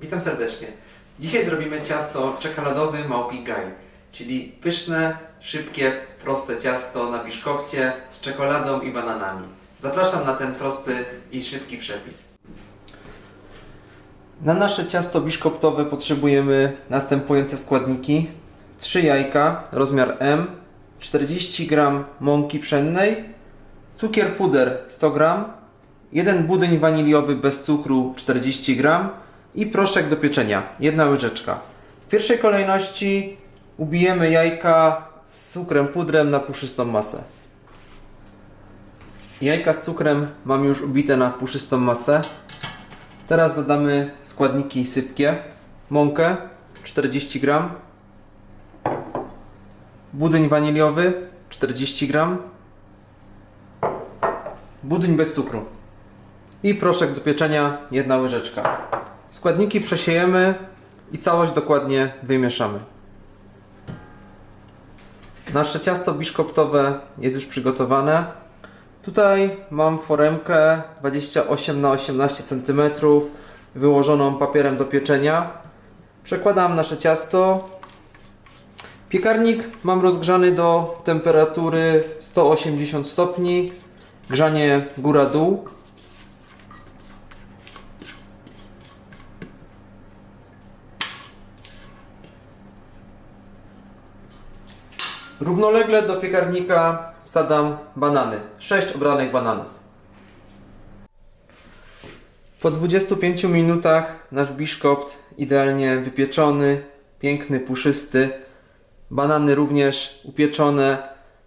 Witam serdecznie. Dzisiaj zrobimy ciasto czekoladowy Małpi Gaj, czyli pyszne, szybkie, proste ciasto na biszkopcie z czekoladą i bananami. Zapraszam na ten prosty i szybki przepis. Na nasze ciasto biszkoptowe potrzebujemy następujące składniki. 3 jajka, rozmiar M, 40 g mąki pszennej, cukier puder 100 g, jeden budyń waniliowy bez cukru 40 g i proszek do pieczenia, jedna łyżeczka. W pierwszej kolejności ubijemy jajka z cukrem pudrem na puszystą masę. Jajka z cukrem mam już ubite na puszystą masę. Teraz dodamy składniki sypkie. Mąkę 40 g. Budyń waniliowy 40 g. Budyń bez cukru. I proszek do pieczenia jedna łyżeczka. Składniki przesiejemy i całość dokładnie wymieszamy. Nasze ciasto biszkoptowe jest już przygotowane. Tutaj mam foremkę 28 na 18 cm wyłożoną papierem do pieczenia. Przekładam nasze ciasto. Piekarnik mam rozgrzany do temperatury 180 stopni. Grzanie góra-dół. Równolegle do piekarnika wsadzam banany. 6 obranych bananów. Po 25 minutach nasz biszkopt idealnie wypieczony, piękny, puszysty. Banany również upieczone.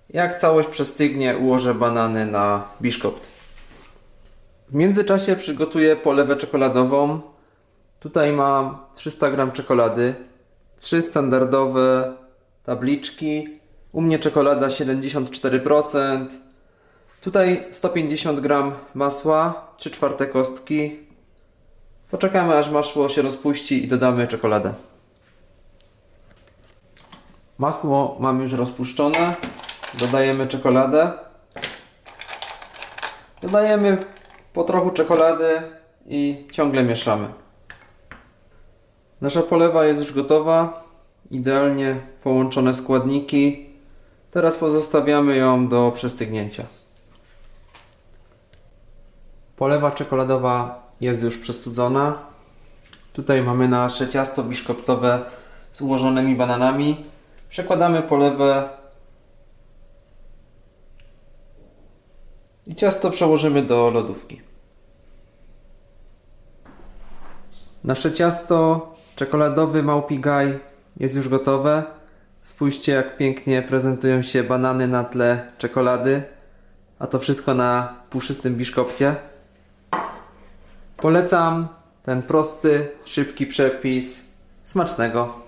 Jak całość przestygnie, ułożę banany na biszkopt. W międzyczasie przygotuję polewę czekoladową. Tutaj mam 300 g czekolady, 3 standardowe tabliczki. U mnie czekolada 74%. Tutaj 150 g masła, 3 czwarte kostki. Poczekamy aż masło się rozpuści i dodamy czekoladę. Masło mam już rozpuszczone. Dodajemy czekoladę. Dodajemy po trochu czekolady i ciągle mieszamy. Nasza polewa jest już gotowa. Idealnie połączone składniki. Teraz pozostawiamy ją do przestygnięcia. Polewa czekoladowa jest już przestudzona. Tutaj mamy nasze ciasto biszkoptowe z ułożonymi bananami. Przekładamy polewę i ciasto przełożymy do lodówki. Nasze ciasto czekoladowy Małpi Gaj jest już gotowe. Spójrzcie, jak pięknie prezentują się banany na tle czekolady, a to wszystko na puszystym biszkopcie. Polecam ten prosty, szybki przepis. Smacznego!